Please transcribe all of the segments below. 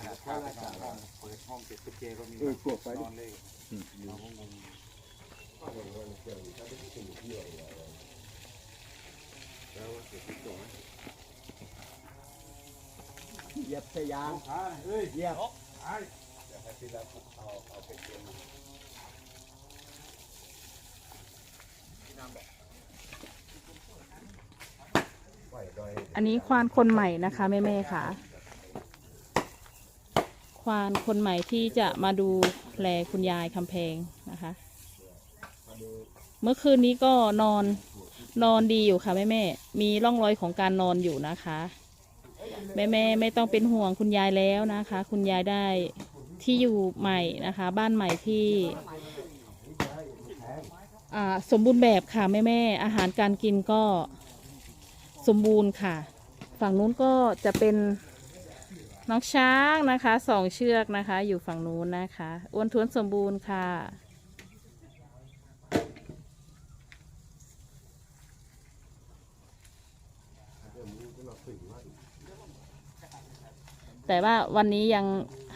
ขนาดข้าวไปนอองเปิดห้องเก็บตุ๊กเจก็มีเออขวบไปนอนเลยเราก็งงเหยียบสยางอ่าเฮ้ยเหยียบไอ้เดี๋ยวให้พี่รับเอาเอาไปเตรียมมาอันนี้ควานคนใหม่นะคะแม่แม่ๆค่ะ ควานคนใหม่ที่จะมาดูแลคุณยายคำแพงนะคะ เมื่อคืนนี้ก็นอนนอนดีอยู่ค่ะแม่แม่มีร่องรอยของการนอนอยู่นะคะ แม่แม่ไม่ต้องเป็นห่วงคุณยายแล้วนะคะ คุณยายได้ที่อยู่ใหม่นะคะ บ้านใหม่ที่สมบูรณ์แบบค่ะแม่แม่อาหารการกินก็สมบูรณ์ค่ะ ฝั่งนู้นก็จะเป็น น้องช้างนะคะสองเชือกนะคะ อยู่ฝั่งนู้นนะคะอ้วนท้วนสมบูรณ์ค่ะ แต่ว่าวันนี้ยัง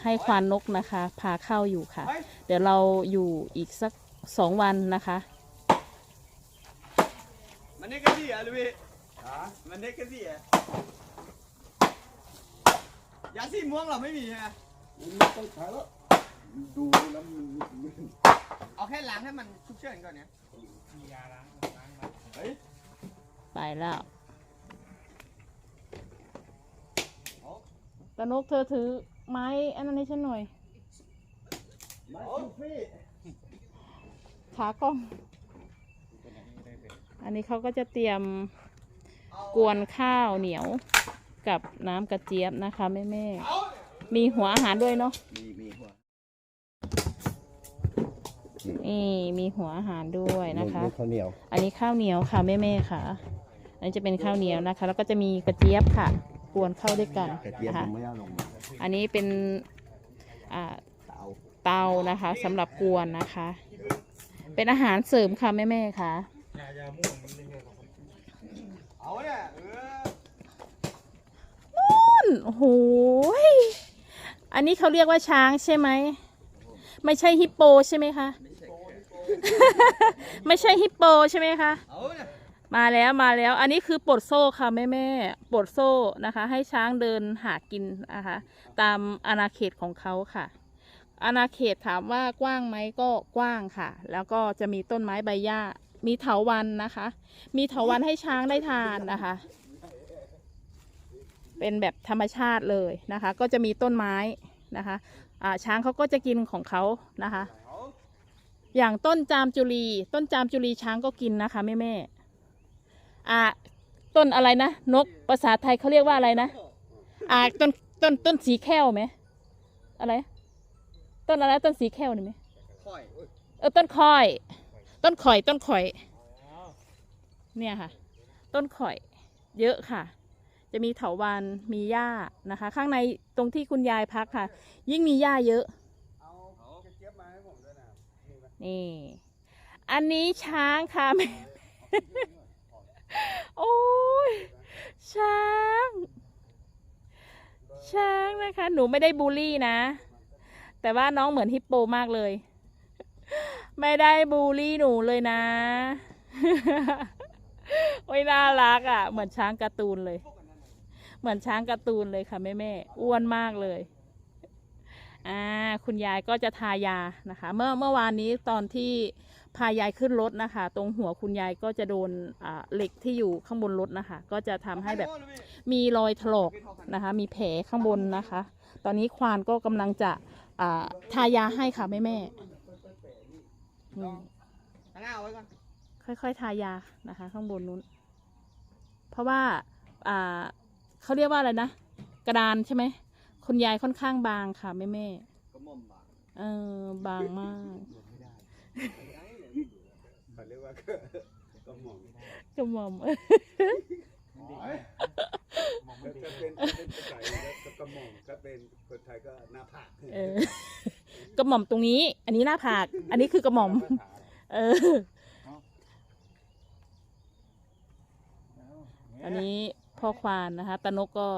ให้ควานนกนะคะ พาเข้าอยู่ค่ะ เดี๋ยวเราอยู่อีกสักสองวันนะคะมันนี่ก็สิอะลูกพี่มันนี่ก็สิอะ ยาสีม่วงเราไม่มีใช่ไหมมันต้องใช้แล้วดูแล้วมันมันเอาแค่ล้างให้มันชุบเชื่อนก่อนเนี่ยไปแล้วตะนกเธอถือไม้อันนั้นให้ฉันหน่อยไม่ฟรีขากล้อง อันนี้เขาก็จะเตรียมกวนข้าวเหนียว กับน้ำกระเจี๊ยบนะคะแม่แม่ๆมีหัวอาหารด้วยเนาะมีมีหัวนี่มีหัวอาหารด้วยนะคะข้าวเหนียว อันนี้ข้าวเหนียวค่ะแม่แม่ๆค่ะ อันนี้จะเป็นข้าวเหนียวนะคะ แล้วก็จะมีกระเจี๊ยบค่ะกวนเข้าด้วยกันกระเจี๊ยบนะยัคะงไม่เอาลงมาอันนี้เป็นอ่าเตาเตานะคะสำหรับกวนนะคะ เป็นอาหารเสริมค่ะแม่แม่ๆค่ะเอาเนี่ย เออโอ้โหยอันนี้เขาเรียกว่าช้างใช่ไหม ไม่ใช่ฮิปโปใช่ไหมคะ ไม่ใช่ฮิปโปใช่ไหมคะ มาแล้วมาแล้ว อันนี้คือปลดโซ่ค่ะแม่แม่ปลดโซ่นะคะ ให้ช้างเดินหากินนะคะ ตามอาณาเขตของเขาค่ะ อาณาเขตถามว่ากว้างไหมก็กว้างค่ะ แล้วก็จะมีต้นไม้ใบหญ้า มีเถาวันนะคะ มีเถาวันให้ช้างได้ทานนะคะ เป็นแบบธรรมชาติเลยนะคะ ก็จะมีต้นไม้นะคะช้างเขาก็จะกินของเขานะคะ อย่างต้นจามจุลี ต้นจามจุลีช้างก็กินนะคะแม่แม่อ่าต้นอะไรนะ นกภาษาไทยเขาเรียกว่าอะไรนะอ่าต้นต้นต้นสีแค้วไหมอะไร ต้นอะไรต้นสีแค้วนี่ไหมเออต้นคอย ต้นข่อยต้นข่อย เนี่ยค่ะ ต้นข่อย เยอะค่ะ จะมีเถาวันมีหญ้านะคะ ข้างในตรงที่คุณยายพักค่ะ ยิ่งมีหญ้าเยอะเอากระเจี๊ยบมาให้ผมด้วยนะนี่อันนี้ช้างค่ะแม่โอ้ยช้าง ช้างนะคะ หนูไม่ได้บูลลี่นะ แต่ว่าน้องเหมือนฮิปโปมากเลย ไม่ได้บูลลี่หนูเลยนะ โอ้ยน่ารักอะ เหมือนช้างการ์ตูนเลย เหมือนช้างการ์ตูนเลยค่ะแม่แม่อ้วนมากเลยอ่าคุณยายก็จะทายานะคะ เมื่อเมื่อวานนี้ตอนที่พายายขึ้นรถนะคะ ตรงหัวคุณยายก็จะโดนอ่าเหล็กที่อยู่ข้างบนรถนะคะ ก็จะทำให้แบบมีรอยถลอกนะคะ มีแผลข้างบนนะคะ ตอนนี้ควานก็กำลังจะอ่าทายาให้ค่ะแม่แม่ต้องเอาไว้ก่อนค่อยๆทายานะคะ ข้างบนนู้น เพราะว่าอ่า เขาเรียกว่าอะไรนะ กระดานใช่ไหมคุณยายค่อนข้างบางค่ะแม่แม่ๆก็ม่อมบางเออบางมากเขาเรียกว่าก็มองกระหม่อมมองไม่จะเป็นเป็นภาษาแล้วก็กระหม่อมก็เป็นคนไทยก็หน้าผากเออกระหม่อมตรงนี้ อันนี้หน้าผาก อันนี้คือกระหม่อม เออ อันนี้ พ่อควานนะคะตานกก็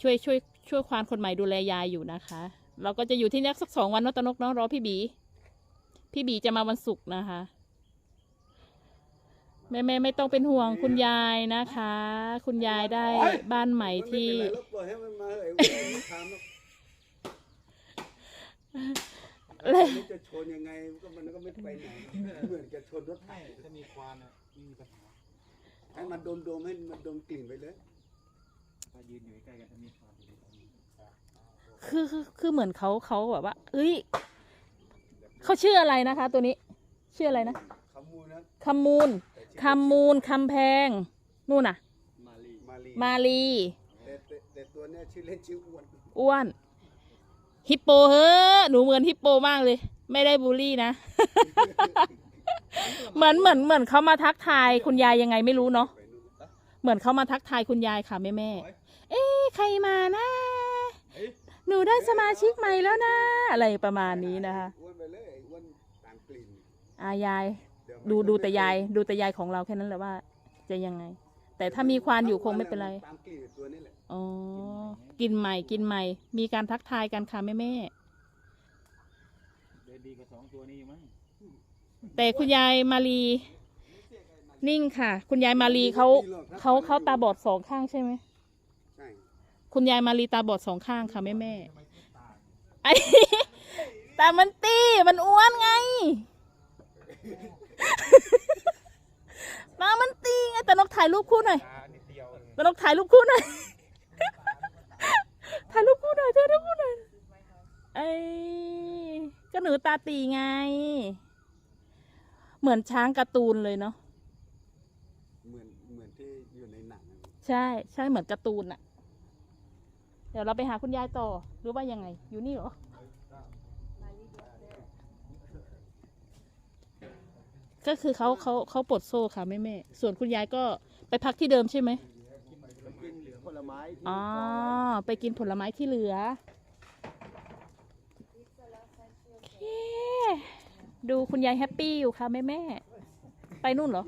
ช่วยช่วยช่วยควานคนใหม่ดูแลยายอยู่นะคะ เราก็จะอยู่ที่นี่สักสองวันเนาะตะนกเนาะรอพี่บี พี่บีจะมาวันศุกร์นะคะแม่แม่ๆไม่ต้องเป็นห่วงคุณยายนะคะ คุณยายได้บ้านใหม่ที่มันไม่เป็นไรหรอกปล่อยให้มันมาเถอะไอ้พวกนี้ทำหรอกแล้วมันจะชนยังไงก็มันก็ไม่ไปไหนเหมือนจะชนรถไถถ้ามีควานอะไม่มีปัญหา ให้มันดมๆให้มันดมกลิ่นไปเลยถ้ายืนอยู่ใกล้กันถ้ามีควานอยู่คือคือคือเหมือนเขาเขาแบบว่า เอ้ยเขาชื่ออะไรนะคะ ตัวนี้ ชื่ออะไรนะขมูนะคำมูลคำมูลคำแพง นู่นน่ะ มาลีมาลีมาลีแต่แต่แต่ตัวเนี้ยชื่อเล่นชื่ออ้วนอ้วน ฮิปโปเฮ้อหนูเหมือนฮิปโปมากเลย ไม่ได้บูลลี่นะ เหมือนเหมือนเหมือนเขามาทักทายคุณยายยังไงไม่รู้เนาะเหมือนเขามาทักทายคุณยายค่ะแม่แม่เอ๊ะใครมานะหนูได้สมาชิกใหม่แล้วนะ อะไรประมาณนี้นะคะอายาย ดูดูแต่ยาย ดูแต่ยายของเราแค่นั้นแหละว่า จะยังไง แต่ถ้ามีควานอยู่คงไม่เป็นไรอ๋อกินใหม่กินใหม่ มีการทักทายกันค่ะแม่แม่เดินดีกว่าสองตัวนี้อยู่มั้ง แต่คุณยายมาลีนิ่งค่ะ คุณยายมาลีเขาเขาเขาตาบอดสองข้างใช่ไหมใช่คุณยายมาลีตาบอดสองข้างค่ะแม่แม่ไอ้ตามันตีมันอ้วนไงตามันตีไงแต่นกถ่ายรูปคู่หน่อยตานิดเดียวแต่นกถ่ายรูปคู่หน่อยถ่ายรูปคู่หน่อยถ่ายรูปคู่หน่อยไอ้ก็หนูตาตีไง เหมือนช้างการ์ตูนเลยเนาะเหมือนเหมือนที่อยู่ในหนังอะใช่ใช่เหมือนการ์ตูนอะเดี๋ยวเราไปหาคุณยายต่อหรือว่ายังไง อยู่นี่เหรอก็คือเขาเขาเขาปลดโซ่ค่ะแม่แม่ๆส่วนคุณยายก็ไปพักที่เดิมใช่ไหม กินเหลือผลไม้ที่อ๋อ ไปกินผลไม้ที่เหลือโอเค ดูคุณยายแฮปปี้อยู่ค่ะแม่แม่ ไปนู่นเหรอ